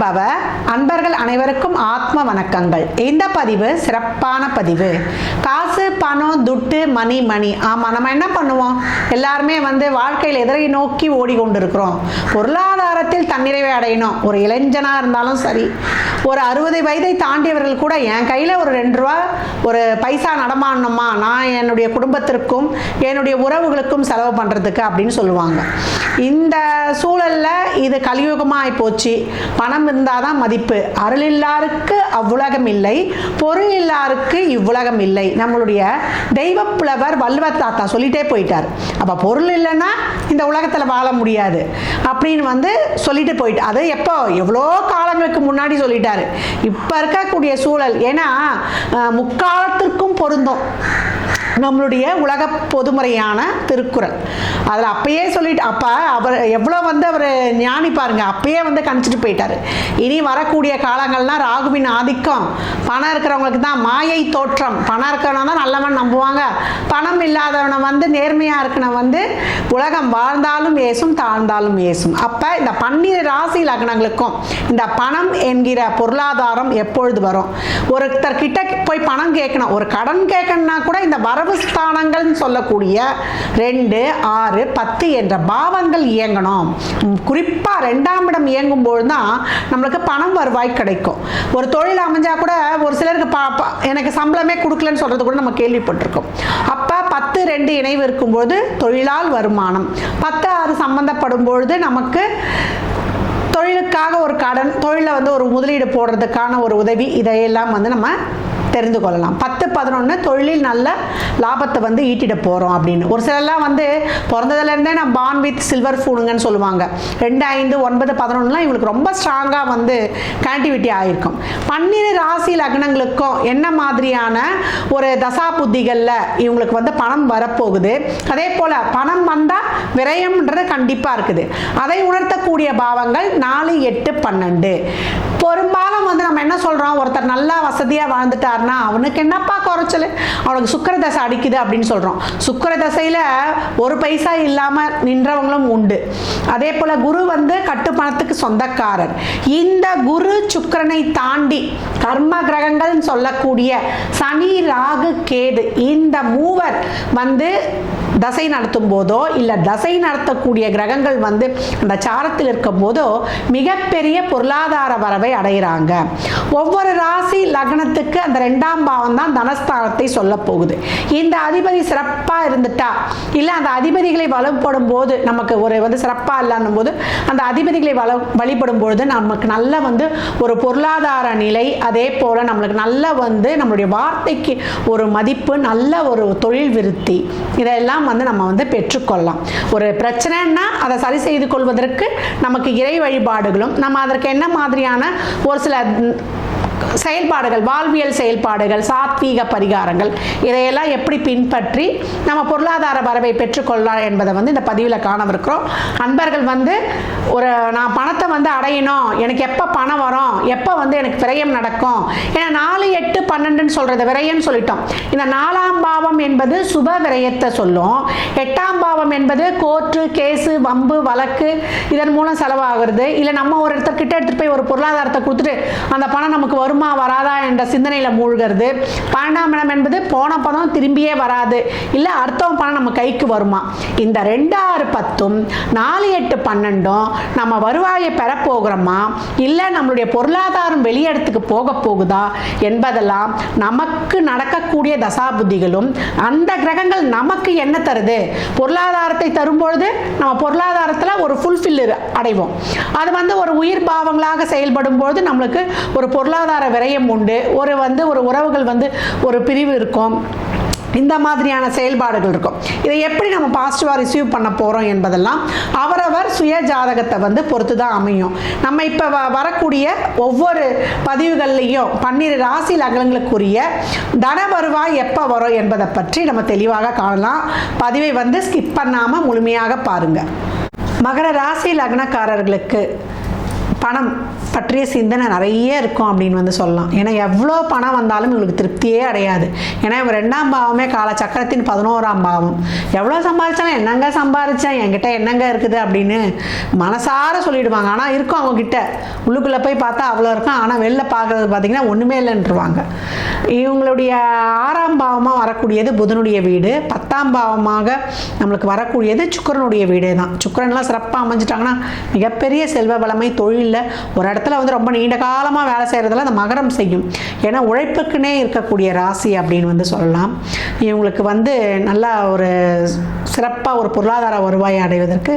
பவ அன்பர்கள் அனைவருக்கும் ஆத்ம வணக்கங்கள். இந்த பதிவு சிறப்பான பதிவு. காசு பணம் துட்டு மணி மணி ஆமாம் நம்ம என்ன பண்ணுவோம்? எல்லாருமே வந்து வாழ்க்கையில் எதிரை நோக்கி ஓடிக்கொண்டிருக்கிறோம். பொருளாதாரத்தில் தன்னிறைவை அடையணும். ஒரு இளைஞனாக இருந்தாலும் சரி. ஒரு அறுபது வயதை தாண்டியவர்கள் கூட என் கையில் ஒரு ரெண்டு ரூபா ஒரு பைசா நடமாடணுமா? நான் என்னுடைய குடும்பத்திற்கும் என்னுடைய உறவுகளுக்கும் செலவு பண்ணுறதுக்கு அப்படின்னு சொல்லுவாங்க. இந்த சூழலில் இது கலியுகமாக போச்சு. பணம் இருந்தால் தான் மதிப்பு. அருள் இல்லாருக்கு அவ்வுலகம் இல்லை. பொருள் இல்லாருக்கு இவ்வுலகம் இல்லை. நம்மளுடைய தெய்வப்புலவர் வள்ளுவர் தாத்தா சொல்லிட்டே போயிட்டார். அப்போ பொருள் இல்லைன்னா இந்த உலகத்தில் வாழ முடியாது. அப்படின்னு வந்து சொல்லிட்டு போயிட்டு அது எப்போ? எவ்வளோ காலங்களுக்கு முன்னாடி சொல்லிட்டாரு. இப்போ இருக்கக்கூடிய சூழல் ஏன்னா அஹ், முக்காலத்திற்கும் பொருந்தும். நம்மளுடைய உலக பொதுமுறையான திருக்குறள். அதில் அப்பயே சொல்லிட்டு அப்போ அவர் எவ்வளோ வந்து அவர் ஞானி பாருங்க அப்பயே வந்து கணிச்சிட்டு போயிட்டார். இனி வரக்கூடிய காலங்கள்லாம் ராகுவின் ஆதிக்கம் பணம் இருக்கிறவங்களுக்கு தான் மாயை தோற்றம். பணம் இருக்கிறவன தான் நல்லவன் நம்புவாங்க. பணம் இல்லாதவனை வந்து நேர்மையாக இருக்கணும் வந்து உலகம் வாழ்ந்தாலும் ஏசும் தாழ்ந்தாலும் ஏசும். அப்போ இந்த பன்னிரு ராசி லக்னங்களுக்கும் இந்த பணம் என்கிற பொருளாதாரம் எப்பொழுது வரும்? ஒருத்தர் கிட்ட போய் பணம் கேட்கணும். ஒரு கடன் கேட்கணும்னா கூட இந்த வர ஸ்தானங்கள்னு சொல்லக்கூடிய ரெண்டு ஆறு பத்து என்ற பாவங்கள் இயங்கணும். குறிப்பாக ரெண்டாம் இடம் இயங்கும் பொழுது தான் நம்மளுக்கு பணம் வருவாய் கிடைக்கும். ஒரு தொழில் அமைஞ்சால் கூட ஒரு சிலருக்கு பா ப- எனக்கு சம்பளமே கொடுக்கலன்னு சொல்கிறது கூட நம்ம கேள்விப்பட்டிருக்கோம். அப்போ பத்து ரெண்டு இணைவு இருக்கும்போது தொழிலால் வருமானம். பத்து ஆறு சம்பந்தப்படும் பொழுது நமக்கு தொழிலுக்காக ஒரு கடன் தொழிலில் வந்து ஒரு முதலீடு போடுறதுக்கான ஒரு உதவி இதையெல்லாம் வந்து நம்ம தெரிந்து கொள்ளலாம் பத்து பதினொன்று தொழிலில் நல்ல லாபத்தை வந்து ஈட்டிட போகிறோம் அப்படின்னு. ஒரு சிலர்லாம் வந்து பிறந்ததுலேருந்தே நான் பான் வித் சில்வர் ஃபூனுங்கன்னு சொல்லுவாங்க. ரெண்டு ஐந்து ஒன்பது பதினொன்றுலாம் இவங்களுக்கு ரொம்ப ஸ்ட்ராங்காக வந்து கனெக்டிவிட்டி ஆகிருக்கும் பன்னிரு ராசி லக்னங்களுக்கும் என்ன மாதிரியான ஒரு தசா புத்திகளில் இவங்களுக்கு வந்து பணம் வரப்போகுது? அதே போல் பணம் வந்தால் விரயம்ன்றது கண்டிப்பாக இருக்குது. அதை உணர்த்தக்கூடிய பாவங்கள் நாலு எட்டு பன்னெண்டு. பெரும்பாலும் வந்து நம்ம என்ன சொல்கிறோம் ஒருத்தர் நல்லா வசதியாக வாழ்ந்துட்டாருன்னா அவனுக்கு என்னப்பா குறைச்சல்? அவனுக்கு சுக்கர தசை அடிக்குது அப்படின்னு சொல்கிறோம் சுக்கிர தசையில் ஒரு பைசா இல்லாமல் நின்றவங்களும் உண்டு. அதே போல் குரு வந்து கட்டுப்பணத்துக்கு சொந்தக்காரர். இந்த குரு சுக்கரனை தாண்டி கர்ம கிரகங்கள்னு சொல்லக்கூடிய சனி ராகு கேது இந்த மூவர் வந்து தசை நடத்தும் போதோ இல்லை தசை நடத்தக்கூடிய கிரகங்கள் வந்து அந்த சாரத்தில் இருக்கும் போதோ மிகப்பெரிய பொருளாதார வரவை அடைகிறாங்க ஒவ்வொரு ராசி லக்னத்துக்கு அந்த ரெண்டாம் பாவம் தான் தனஸ்தானத்தை சொல்ல போகுது. இந்த அதிபதி சிறப்பாக இருந்துட்டா? இல்லை அந்த அதிபதிகளை வலுப்படும் போது நமக்கு ஒரு வந்து சிறப்பாக இல்லைன்னும் போது அந்த அதிபதிகளை வள வழிபடும் பொழுது நமக்கு நல்ல வந்து ஒரு பொருளாதார நிலை அதே போல் நம்மளுக்கு நல்ல வந்து நம்மளுடைய வார்த்தைக்கு ஒரு மதிப்பு நல்ல ஒரு தொழில் விருத்தி இதெல்லாம் வந்து நம்ம வந்து பெற்றுக்கொள்ளலாம். ஒரு பிரச்சனைன்னா அதை சரி செய்து கொள்வதற்கு நமக்கு இறை வழிபாடுகளும் நம்ம அதற்கு என்ன மாதிரியான ஒரு சில செயல்பாடுகள் வாழ்வியல் செயல்பாடுகள் சாத்வீக பரிகாரங்கள் இதையெல்லாம் எப்படி பின்பற்றி நம்ம பொருளாதார வரவை பெற்றுக்கொள்ளலாம் என்பதை வந்து இந்த பதிவில் காணவிருக்கிறோம். அன்பர்கள் வந்து ஒரு நான் பணத்தை வந்து அடையணும் எனக்கு எப்போ பணம் வரும் எப்போ வந்து எனக்கு விரயம் நடக்கும் ஏன்னா நான் பன்னெண்டுன்னு சொல்கிறத விரயம்னு சொல்லிட்டோம். இந்த நாலாம் பாவம் என்பது சுப விரயத்தை சொல்லும். எட்டாம் பாவம் என்பது கோர்ட்டு கேஸு வம்பு வழக்கு இதன் மூலம் செலவாகிறது. இல்லை நம்ம ஒரு இடத்த கிட்ட எடுத்துகிட்டு போய் ஒரு பொருளாதாரத்தை கொடுத்துட்டு அந்த பணம் நமக்கு வருமா வராதா என்ற சிந்தனையில் மூழ்கிறது. பன்னெண்டாம் இடம் என்பது போன பணம் திரும்பியே வராது. இல்லை அடுத்தவன் பணம் நம்ம கைக்கு வருமா? இந்த ரெண்டு ஆறு பத்தும் நாலு எட்டு பன்னெண்டும் நம்ம வருவாயை பெறப்போகிறோமா இல்லை நம்மளுடைய பொருளாதாரம் வெளியிடத்துக்கு போக போகுதா? என்பதெல்லாம் நமக்கு நடக்கக்கூடிய தசாபுத்திகளும் அந்த கிரகங்கள் நமக்கு என்ன தருது? பொருளாதாரத்தை தரும்பொழுது நம்ம பொருளாதாரத்தில் ஒரு ஃபுல்ஃபில் அடைவோம். அது வந்து ஒரு உயிர் பாவங்களாக செயல்படும் பொழுது நம்மளுக்கு ஒரு பொருளாதார விரயம் உண்டு. ஒரு வந்து ஒரு உறவுகள் வந்து ஒரு பிரிவு இருக்கும். இந்த மாதிரியான செயல்பாடுகள் இருக்கும். இதை எப்படி நம்ம பாசிட்டிவாக ரிசீவ் பண்ண போகிறோம் என்பதெல்லாம் அவரவர் சுய ஜாதகத்தை வந்து பொறுத்து தான் அமையும். நம்ம இப்போ வ வரக்கூடிய ஒவ்வொரு பதிவுகள்லையும் பன்னிரு ராசி லக்னங்களுக்குரிய தன வருவாய் எப்போ வரும் என்பதை பற்றி நம்ம தெளிவாக காணலாம். பதிவை வந்து ஸ்கிப் பண்ணாமல் முழுமையாக பாருங்கள் மகர ராசி லக்னக்காரர்களுக்கு பணம் பற்றிய சிந்தனை நிறைய இருக்கும் அப்படின்னு வந்து சொல்லலாம். ஏன்னா எவ்வளோ பணம் வந்தாலும் இவங்களுக்கு திருப்தியே அடையாது. ஏன்னா இவங்க ரெண்டாம் பாவமே கால சக்கரத்தின் பதினோராம் பாவம். எவ்வளோ சம்பாதிச்சாலும் என்னங்க சம்பாதிச்சேன் என்கிட்ட என்னங்க இருக்குது அப்படின்னு மனசார சொல்லிடுவாங்க. ஆனால் இருக்கும் அவங்கக்கிட்ட உள்ளுக்குள்ளே போய் பார்த்தா அவ்வளோ இருக்கும். ஆனால் வெளில பார்க்குறது பார்த்தீங்கன்னா ஒன்றுமே இல்லைன்றுவாங்க. இவங்களுடைய ஆறாம் பாவமாக வரக்கூடியது புதனுடைய வீடு. பத்தாம் பாவமாக நம்மளுக்கு வரக்கூடியது சுக்கரனுடைய வீடே தான். சுக்கரன்லாம் சிறப்பாக அமைஞ்சிட்டாங்கன்னா மிகப்பெரிய செல்வ வளமை தொழிலில் ஒரு இடத்துல வந்து ரொம்ப நீண்ட காலமாக வேலை செய்கிறதுல அந்த மகரம் செய்யும். ஏன்னா உழைப்புக்குன்னே இருக்கக்கூடிய ராசி அப்படின்னு வந்து சொல்லலாம். இவங்களுக்கு வந்து நல்லா ஒரு சிறப்பாக ஒரு பொருளாதார வருவாயை அடைவதற்கு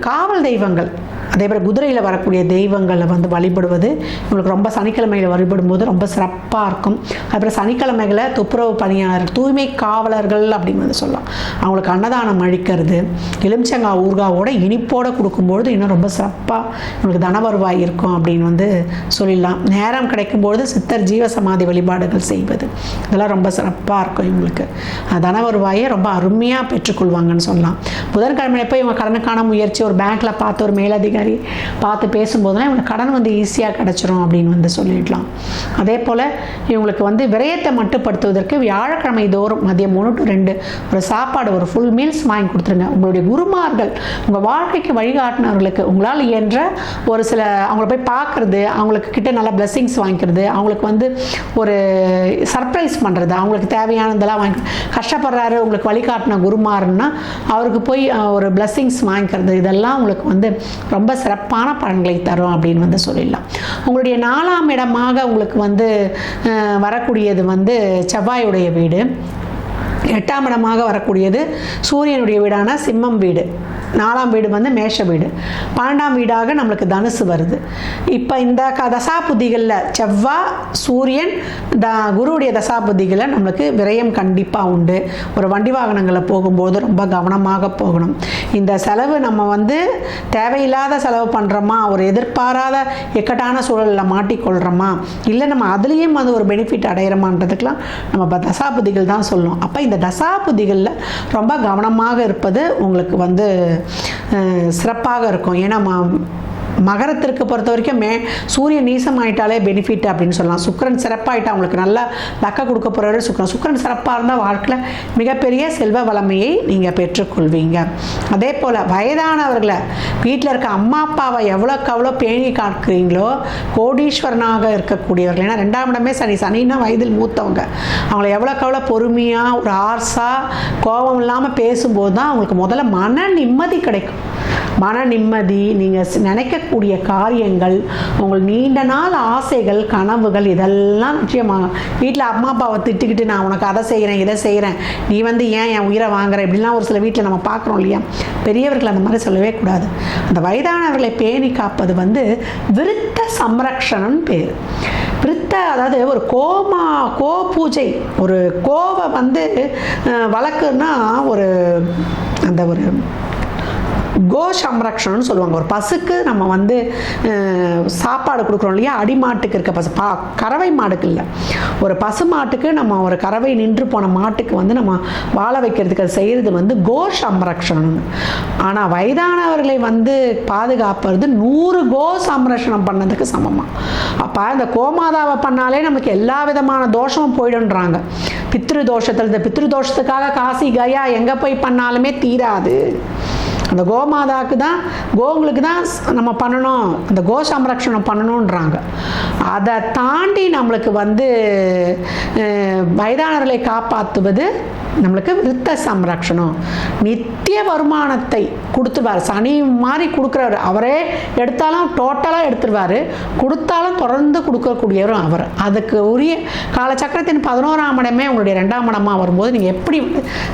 காவல் தெய்வங்கள் அதே போல் குதிரையில் வரக்கூடிய தெய்வங்களை வந்து வழிபடுவது இவங்களுக்கு ரொம்ப சனிக்கிழமையில் வழிபடும்போது ரொம்ப சிறப்பாக இருக்கும். அப்புறம் சனிக்கிழமைகளை துப்புரவு பணியாளர் தூய்மை காவலர்கள் அப்படின்னு வந்து சொல்லலாம். அவங்களுக்கு அன்னதானம் அழிக்கிறது எலுமிச்சங்காய் ஊர்காவோட இனிப்போடு கொடுக்கும்பொழுது இன்னும் ரொம்ப சிறப்பாக இவங்களுக்கு தன வருவாய் இருக்கும் அப்படின்னு வந்து சொல்லிடலாம். நேரம் கிடைக்கும்பொழுது சித்தர் ஜீவசமாதி வழிபாடுகள் செய்வது இதெல்லாம் ரொம்ப சிறப்பாக இருக்கும் இவங்களுக்கு. தன வருவாயை ரொம்ப அருமையாக பெற்றுக்கொள்வாங்கன்னு சொல்லலாம். புதன்கிழமை போய் இவங்க கடனுக்கான முயற்சி ஒரு பேங்க்கில் பார்த்து ஒரு மேலதிகாரி பார்த்து பேசும்போதெல்லாம் இவங்களுக்கு கடன் வந்து ஈஸியாக கிடச்சிரும் அப்படின்னு வந்து சொல்லிடலாம். அதே போல் இவங்களுக்கு வந்து விரயத்தை மட்டுப்படுத்துவதற்கு வியாழக்கிழமை தோறும் மதியம் மூணு டு ரெண்டு ஒரு சாப்பாடு ஒரு ஃபுல் மீல்ஸ் வாங்கி கொடுத்துருங்க. உங்களுடைய குருமார்கள் உங்கள் வாழ்க்கைக்கு வழிகாட்டினவர்களுக்கு உங்களால் இயன்ற ஒரு சில அவங்கள போய் பார்க்குறது அவங்களுக்கு கிட்ட நல்லா பிளெஸ்ஸிங்ஸ் வாங்கிக்கிறது அவங்களுக்கு வந்து ஒரு சர்ப்ரைஸ் பண்ணுறது அவங்களுக்கு தேவையானதெல்லாம் வாங்கி கஷ்டப்படுறாரு உங்களுக்கு வழிகாட்டின குருமாருன்னா அவருக்கு போய் ஒரு பிளெஸ்ஸிங்ஸ் வாங்கிக்கிறது இதெல்லாம் உங்களுக்கு வந்து ரொம்ப ரொம்ப சிறப்பான பலன்களை தரும் அப்படின்னு வந்து சொல்லிடலாம். உங்களுடைய நாலாம் இடமாக உங்களுக்கு வந்து வரக்கூடியது வந்து செவ்வாயுடைய வீடு. எட்டாம் இடமாக வரக்கூடியது சூரியனுடைய வீடான சிம்மம் வீடு. நாலாம் வீடு வந்து மேஷ வீடு. பன்னெண்டாம் வீடாக நம்மளுக்கு தனுசு வருது. இப்போ இந்த க தசா புத்திகளில் செவ்வாய் சூரியன் த குருவுடைய தசா நம்மளுக்கு விரயம் கண்டிப்பாக உண்டு. ஒரு வண்டி வாகனங்களில் போகும்போது ரொம்ப கவனமாக போகணும். இந்த செலவு நம்ம வந்து தேவையில்லாத செலவு பண்ணுறோமா ஒரு எதிர்பாராத இக்கட்டான சூழலில் மாட்டிக்கொள்கிறோமா இல்லை நம்ம அதுலேயும் வந்து ஒரு பெனிஃபிட் அடையிறோமான்றதுக்கெலாம் நம்ம இப்போ தசாபுதிகள் தான் சொல்லணும். அப்போ இந்த தசாபுதிகளில் ரொம்ப கவனமாக இருப்பது உங்களுக்கு வந்து சிறப்பாக இருக்கும். ஏன்னா மகரத்திற்கு பொறுத்த வரைக்கும் மே சூரியன் நீசம் ஆயிட்டாலே பெனிஃபிட் அப்படின்னு சொல்லலாம். சுக்கரன் சிறப்பாயிட்டா அவங்களுக்கு நல்லா லக்க கொடுக்க போகிறவர் சுக்கரன். சுக்கரன் சிறப்பாக இருந்தால் வாழ்க்கையில் மிகப்பெரிய செல்வ வளமையை நீங்கள் பெற்றுக்கொள்வீங்க. அதே போல் வயதானவர்களை வீட்டில் இருக்க அம்மா அப்பாவை எவ்வளோக்கு அவ்வளோ பேணி காக்கிறீங்களோ கோடீஸ்வரனாக இருக்கக்கூடியவர்கள். ஏன்னா ரெண்டாம் இடமே சனி. சனின்னா வயதில் மூத்தவங்க. அவங்கள எவ்வளோக்கு அவ்வளோ பொறுமையாக ஒரு ஆர்ஸாக கோபம் இல்லாமல் பேசும்போது தான் அவங்களுக்கு முதல்ல மன நிம்மதி கிடைக்கும். மன நிம்மதி நீங்கள் நினைக்கக்கூடிய காரியங்கள் உங்கள் நீண்ட நாள் ஆசைகள் கனவுகள் இதெல்லாம் நிச்சயமாக வீட்டில் அம்மா அப்பாவை திட்டுக்கிட்டு நான் உனக்கு அதை செய்கிறேன் இதை செய்கிறேன் நீ வந்து ஏன் என் உயிரை வாங்குற? இப்படிலாம் ஒரு சில வீட்டில் நம்ம பார்க்குறோம் இல்லையா? பெரியவர்கள் அந்த மாதிரி சொல்லவே கூடாது. அந்த வயதானவர்களை பேணி காப்பது வந்து விருத்த சம்ரக்ஷணம் பேர். விருத்த அதாவது ஒரு கோமா கோ பூஜை ஒரு கோவை வந்து வழக்குன்னா ஒரு அந்த ஒரு கோ சம்ரக்ஷணம்னு சொல்லுவாங்க. ஒரு பசுக்கு நம்ம வந்து சாப்பாடு கொடுக்குறோம் இல்லையா? அடிமாட்டுக்கு இருக்க பசு பா கறவை மாடுக்கு இல்லை. ஒரு பசு மாட்டுக்கு நம்ம ஒரு கறவை நின்று போன மாட்டுக்கு வந்து நம்ம வாழ வைக்கிறதுக்கு அது செய்கிறது வந்து கோ சம்ரக்ஷணம் ஆனால் வயதானவர்களை வந்து பாதுகாப்புறது நூறு கோ சம்ரக்ஷணம் பண்ணதுக்கு சமமாக அப்போ இந்த கோமாதாவை பண்ணாலே நமக்கு எல்லா விதமான தோஷமும் போயிடுன்றாங்க பித்ரு தோஷத்தில் இந்த பித்ரு தோஷத்துக்காக காசி கயா எங்கே போய் பண்ணாலுமே தீராது. அந்த கோமாதாவுக்கு தான் கோங்களுக்கு தான் நம்ம பண்ணணும் அந்த கோ சம்ரக்ஷணம் பண்ணணுன்றாங்க அதை தாண்டி நம்மளுக்கு வந்து அஹ், வயதானவர்களை காப்பாற்றுவது நம்மளுக்கு விருத்த சம்ரக்ஷணம். நித்திய வருமானத்தை கொடுத்துருவார். சனி மாதிரி கொடுக்குறாரு அவரே எடுத்தாலும் டோட்டலாக எடுத்துருவார். கொடுத்தாலும் தொடர்ந்து கொடுக்கக்கூடியவரும் அவர். அதுக்கு உரிய காலச்சக்கரத்தின் பதினோராம் இடமே உங்களுடைய ரெண்டாம் இடமாக வரும்போது நீங்கள் எப்படி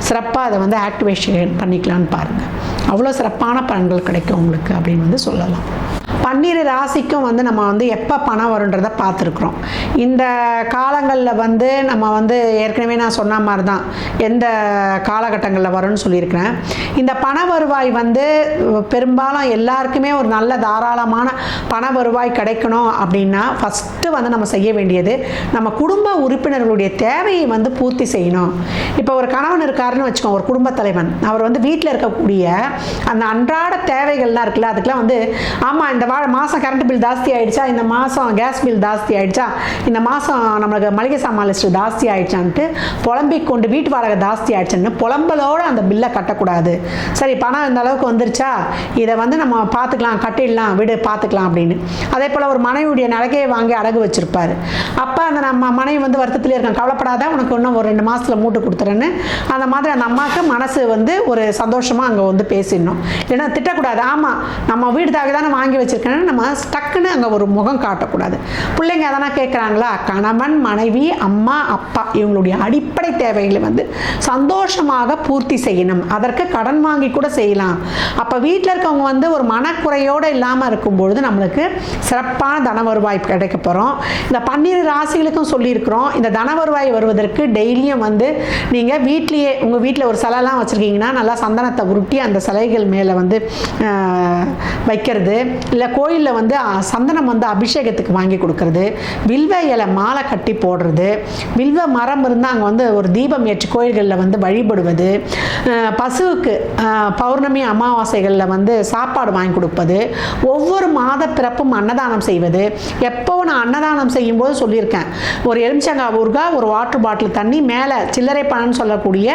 சிறப்பாக அதை வந்து ஆக்டிவேஷன் பண்ணிக்கலாம்னு பாருங்கள் அவ்வளோ சிறப்பான பலன்கள் கிடைக்கும் உங்களுக்கு அப்படின்னு வந்து சொல்லலாம். பன்னிரு ராசிக்கும் வந்து நம்ம வந்து எப்போ பணம் வருன்றதை பார்த்துருக்குறோம். இந்த காலங்களில் வந்து நம்ம வந்து ஏற்கனவே நான் சொன்ன மாதிரி தான் எந்த காலகட்டங்களில் வரும்னு சொல்லியிருக்கிறேன். இந்த பண வருவாய் வந்து பெரும்பாலும் எல்லாருக்குமே ஒரு நல்ல தாராளமான பண வருவாய் கிடைக்கணும் அப்படின்னா ஃபஸ்ட்டு வந்து நம்ம செய்ய வேண்டியது நம்ம குடும்ப உறுப்பினர்களுடைய தேவையை வந்து பூர்த்தி செய்யணும். இப்போ ஒரு கணவன் இருக்காருன்னு வச்சுக்கோங்க ஒரு குடும்ப தலைவன். அவர் வந்து வீட்டில் இருக்கக்கூடிய அந்த அன்றாட தேவைகள்லாம் இருக்குல்ல அதுக்கெலாம் வந்து ஆமாம் இந்த வா மாதம் கரண்ட் பில் ஜாஸ்தி ஆயிடுச்சா? இந்த மாதம் கேஸ் பில் ஜாஸ்தி ஆயிடுச்சா? இந்த மாதம் நம்மளுக்கு மளிகை சாமான் லிஸ்ட்டு ஜாஸ்தி ஆயிடுச்சான்ட்டு புலம்பிக் கொண்டு வீட்டு வாடகை ஜாஸ்தி ஆயிடுச்சுன்னு புலம்பலோடு அந்த பில்லை கட்டக்கூடாது. சரி பணம் இந்த அளவுக்கு வந்துருச்சா? இதை வந்து நம்ம பார்த்துக்கலாம் கட்டிடலாம் வீடு பார்த்துக்கலாம் அப்படின்னு. அதே போல் ஒரு மனைவியுடைய நகையை வாங்கி அடகு வச்சிருப்பாரு. அப்போ அந்த நம்ம மனைவி வந்து வருத்தத்திலே இருக்காங்க கவலைப்படாத உனக்கு இன்னும் ஒரு ரெண்டு மாதத்தில் மூட்டு கொடுத்துறேன்னு. அந்த மாதிரி அந்த அம்மாவுக்கு மனசு வந்து ஒரு சந்தோஷமாக அங்கே வந்து பேசிடணும். இல்லைன்னா திட்டக்கூடாது. ஆமாம் நம்ம வீடு தாங்க தானே வாங்கி வச்சுருக்கேன்னா நம்ம டக்குன்னு அங்கே ஒரு முகம் காட்டக்கூடாது. பிள்ளைங்க எதனா கேட்குறாங்களா கணவன் மனைவி அம்மா அப்பா இவங்களுடைய அடிப்படை தேவைகளை வந்து சந்தோஷமாக பூர்த்தி செய்யணும். அதற்கு கடன் வாங்கி கூட செய்யலாம். அப்போ வீட்டில் இருக்கவங்க வந்து ஒரு மனக்குறையோடு இல்லாமல் இருக்கும்பொழுது நம்மளுக்கு சிறப்பான தன வருவாய் கிடைக்க போகிறோம் இந்த பன்னிரு ராசிகளுக்கும் சொல்லியிருக்கிறோம். இந்த தன வருவாய் வருவதற்கு டெய்லியும் வந்து நீங்கள் வீட்லேயே உங்கள் வீட்டில் ஒரு சிலைலாம் வச்சுருக்கீங்கன்னா நல்லா சந்தனத்தை உருட்டி அந்த சிலைகள் மேலே வந்து வைக்கிறது. இல்லை கோயிலில் வந்து சந்தனம் வந்து அபிஷேகத்துக்கு வாங்கி கொடுக்கறது வில்வ இலை மாலை கட்டி போடுறது வில்வ மரம் இருந்தால் அங்கே வந்து ஒரு தீபம் ஏற்றி கோயில்களில் வந்து வழிபடுவது பசுவுக்கு பௌர்ணமி அமாவாசைகளில் வந்து சாப்பாடு வாங்கி கொடுப்பது ஒவ்வொரு மாத பிறப்பும் அன்னதானம் செய்வது. எப்போ நான் அன்னதானம் செய்யும்போது சொல்லியிருக்கேன். ஒரு எலுமிச்சங்காய் ஊறுகாய் ஒரு வாட்டர் பாட்டில் தண்ணி மேலே சில்லறை பணம்னு சொல்லக்கூடிய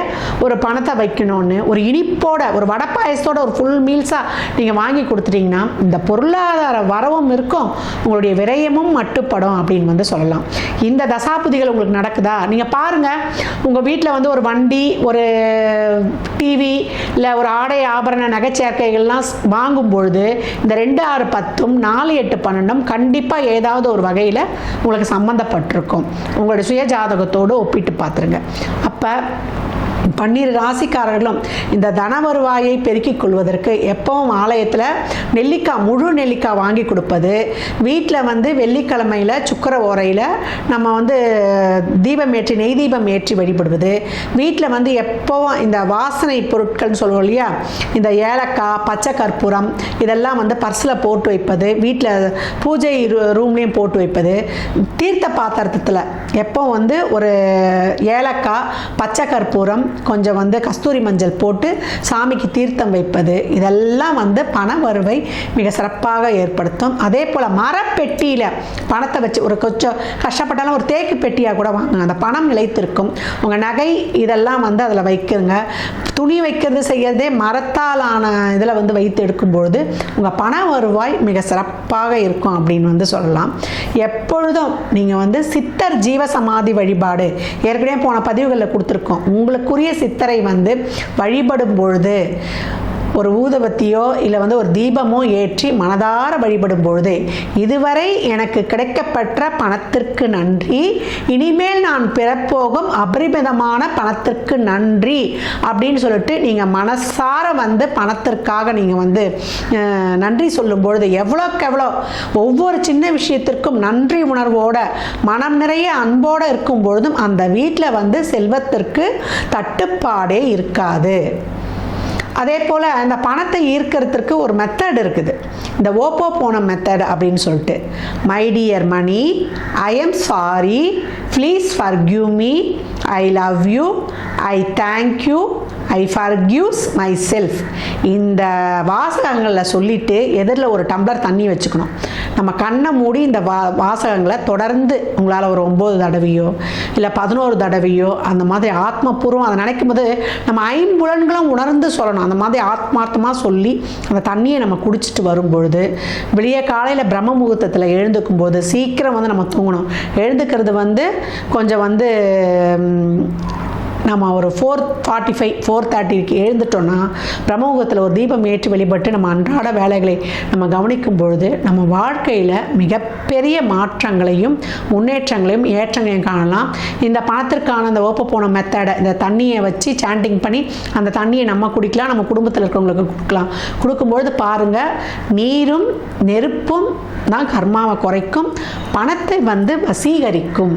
ஒரு பணத்தை வைக்கணும்னு ஒரு இனிப்போட ஒரு வடை பாயசத்தோட ஒரு ஃபுல் மீல்ஸாக நீங்கள் வாங்கி கொடுத்துட்டீங்கன்னா இந்த பொருள் பொருளாதார வரவும் இருக்கும். உங்களுடைய விரயமும் மட்டுப்படும் அப்படின்னு வந்து சொல்லலாம். இந்த தசாபுதிகள் உங்களுக்கு நடக்குதா? நீங்கள் பாருங்கள் உங்கள் வீட்டில் வந்து ஒரு வண்டி ஒரு டிவி இல்லை ஒரு ஆடை ஆபரண நகைச்சேர்க்கைகள்லாம் வாங்கும் பொழுது இந்த ரெண்டு ஆறு பத்தும் நாலு எட்டு பன்னெண்டும் கண்டிப்பாக ஏதாவது ஒரு வகையில் உங்களுக்கு சம்மந்தப்பட்டிருக்கும் உங்களுடைய சுய ஜாதகத்தோடு ஒப்பிட்டு பார்த்துருங்க. அப்போ பன்னீர் ராசிக்காரர்களும் இந்த தன வருவாயை பெருக்கிக் கொள்வதற்கு எப்பவும் ஆலயத்தில் நெல்லிக்காய் முழு நெல்லிக்காய் வாங்கி கொடுப்பது. வீட்டில் வந்து வெள்ளிக்கிழமையில் சுக்கர ஓரையில் நம்ம வந்து தீபம் ஏற்றி நெய் தீபம் ஏற்றி வழிபடுவது. வீட்டில் வந்து எப்போவும் இந்த வாசனை பொருட்கள்னு சொல்லுவோம் இல்லையா? இந்த ஏலக்காய் பச்சை கற்பூரம் இதெல்லாம் வந்து பர்ஸில் போட்டு வைப்பது. வீட்டில் பூஜை ரூ- ரூம்லேயும் போட்டு வைப்பது. தீர்த்த பாத்திரத்தில் எப்போ வந்து ஒரு ஏலக்காய் பச்சை கற்பூரம் கொஞ்சம் வந்து கஸ்தூரி மஞ்சள் போட்டு சாமிக்கு தீர்த்தம் வைப்பது இதெல்லாம் வந்து பண வருவை மிக சிறப்பாக ஏற்படுத்தும். அதே போல் மரப்பெட்டியில் பணத்தை வச்சு ஒரு கொஞ்சம் கஷ்டப்பட்டாலும் ஒரு தேக்கு பெட்டியாக கூட வாங்குங்க. அந்த பணம் நிலைத்திருக்கும். உங்கள் நகை இதெல்லாம் வந்து அதில் வைக்குதுங்க துணி வைக்கிறது செய்யறதே மரத்தாலான இதில் வந்து வைத்து எடுக்கும்பொழுது உங்கள் பண வருவாய் மிக சிறப்பாக இருக்கும் அப்படின்னு வந்து சொல்லலாம். எப்பொழுதும் நீங்கள் வந்து சித்தர் ஜீவசமாதி வழிபாடு ஏற்கனவே போன பதிவுகளில் கொடுத்துருக்கோம். சூரிய சித்தரை வந்து வழிபடும் பொழுது ஒரு ஊதுபத்தியோ இல்லை வந்து ஒரு தீபமோ ஏற்றி மனதார வழிபடும் பொழுது இதுவரை எனக்கு கிடைக்கப்பெற்ற பணத்திற்கு நன்றி. இனிமேல் நான் பிறப்போகும் அபரிமிதமான பணத்திற்கு நன்றி அப்படின்னு சொல்லிட்டு நீங்கள் மனசார வந்து பணத்திற்காக நீங்கள் வந்து நன்றி சொல்லும் பொழுது எவ்வளோக்கு எவ்வளோ ஒவ்வொரு சின்ன விஷயத்திற்கும் நன்றி உணர்வோட மனம் நிறைய அன்போடு இருக்கும் பொழுதும் அந்த வீட்டில் வந்து செல்வத்திற்கு தட்டுப்பாடே இருக்காது. அதே போல் அந்த பணத்தை ஈர்க்கிறதுக்கு ஒரு மெத்தட் இருக்குது. இந்த ஓப்போ போன மெத்தட் அப்படின்னு சொல்லிட்டு. My dear Mani I am sorry please forgive me I love you I thank you I forgive myself இந்த வாசகங்களில் சொல்லிட்டு எதிரில் ஒரு டம்ளர் தண்ணி வச்சுக்கணும். நம்ம கண்ணை மூடி இந்த வா வாசகங்களை தொடர்ந்து உங்களால் ஒரு ஒம்பது தடவையோ இல்லை பதினோரு தடவையோ அந்த மாதிரி ஆத்மபூர்வம் அதை நினைக்கும் போது நம்ம ஐம்புலன்களும் உணர்ந்து சொல்லணும். அந்த மாதிரி ஆத்மார்த்தமாக சொல்லி அந்த தண்ணியை நம்ம குடிச்சிட்டு வரும்பொழுது வெளியே காலையில் பிரம்ம முகூர்த்தத்தில் எழுந்துக்கும் போது சீக்கிரம் வந்து நம்ம தூங்கணும். எழுந்துக்கிறது வந்து கொஞ்சம் வந்து நம்ம ஒரு ஃபோர் ஃபார்ட்டி ஃபைவ் ஃபோர் தேர்ட்டிக்கு எழுந்துட்டோன்னா பிரம்மமுகத்தில் ஒரு தீபம் ஏற்றி வழிபட்டு நம்ம அன்றாட வேலைகளை நம்ம கவனிக்கும் பொழுது நம்ம வாழ்க்கையில் மிகப்பெரிய மாற்றங்களையும் முன்னேற்றங்களையும் ஏற்றங்களையும் காணலாம். இந்த பணத்திற்கான அந்த ஓப்ப போன மெத்தடை இந்த தண்ணியை வச்சு சாண்டிங் பண்ணி அந்த தண்ணியை நம்ம குடிக்கலாம் நம்ம குடும்பத்தில் இருக்கிறவங்களுக்கு கொடுக்கலாம். கொடுக்கும்பொழுது பாருங்கள் நீரும் நெருப்பும் தான் கர்மாவை குறைக்கும் பணத்தை வந்து வசீகரிக்கும்.